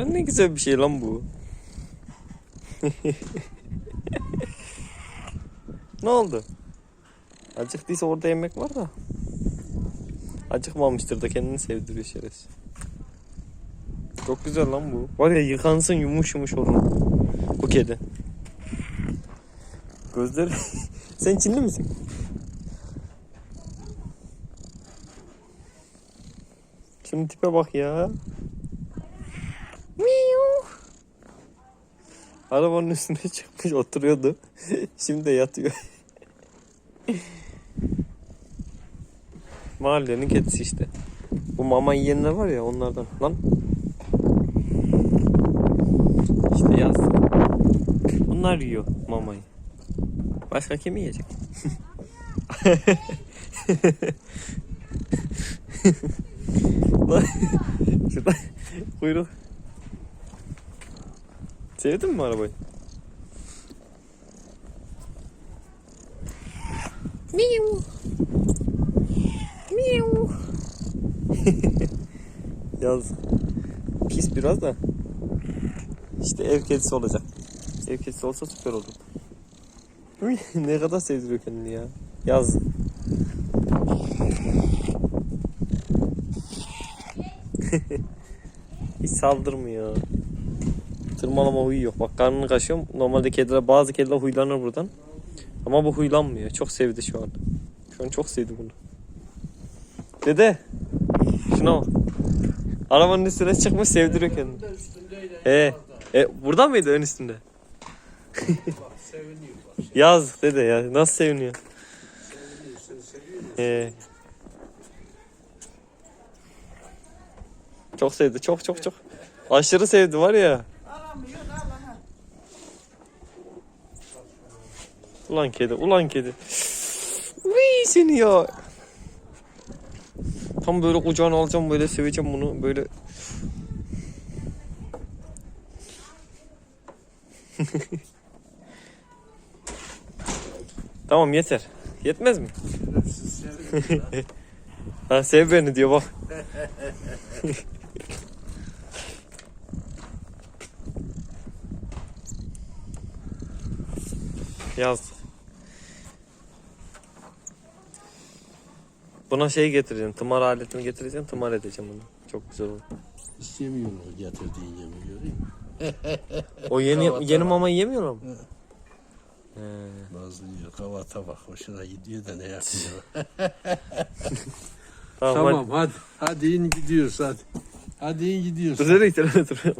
Lan ne güzel bir şey lan bu. ne oldu? Acıktıysa orada yemek var da. Acıkmamıştır da kendini sevdiriyor şerefsiz. Çok güzel lan bu. Var ya yıkansın yumuş yumuş olur. Bu kedi. Gözleri... Sen Çinli misin? Şunun tipe bak ya. Arabanın üstüne çıkmış oturuyordu. Şimdi de yatıyor. Mahallenin kedisi işte. Bu mama yiyenler var ya onlardan. Lan. İşte yaz. Bunlar yiyor mamayı. Başka kim yiyecek? Şurada kuyruk. Sevdin mi arabayı? Miu. Miu. Yaz. Pis biraz da. İşte ev kedisi olacak. Ev kedisi olsa süper olur. Ne kadar sevdiriyor kendini ya. Yaz. Hiç saldırmıyor. Tırmalama huyu yok. Bak karnını kaşıyorum. Normalde kediler bazı kediler huylanır buradan. Ama bu huylanmıyor. Çok sevdi şu an. Şu an çok sevdi bunu. Dede. Şuna bak. Arabanın üstüne çıkmış sevdiriyor kendini. Ee, e, burada mıydı ön üstünde? Yaz dede ya. Nasıl seviniyor? Ee, çok sevdi. Çok çok çok. Aşırı sevdi var ya. Ulan kedi, ulan kedi. Uy seni ya. Tam böyle kucağına alacağım böyle seveceğim bunu böyle. tamam yeter. Yetmez mi? Ha sev beni diyor bak. Yaz. Buna şey getireceğim. Tımar aletini getireceğim. Tımar edeceğim bunu. Çok güzel olur. İstemiyor o getirdiğin yemi göreyim? O yeni yeni mama yemiyorlar mı? He. Nazlı yiyor. Kavata bak. Hoşuna gidiyor da ne yapıyor. Tamam, tamam hadi. Hadi in gidiyoruz hadi. Hadi in hadi. gidiyoruz. Dur nereye gidiyorsun? Dur.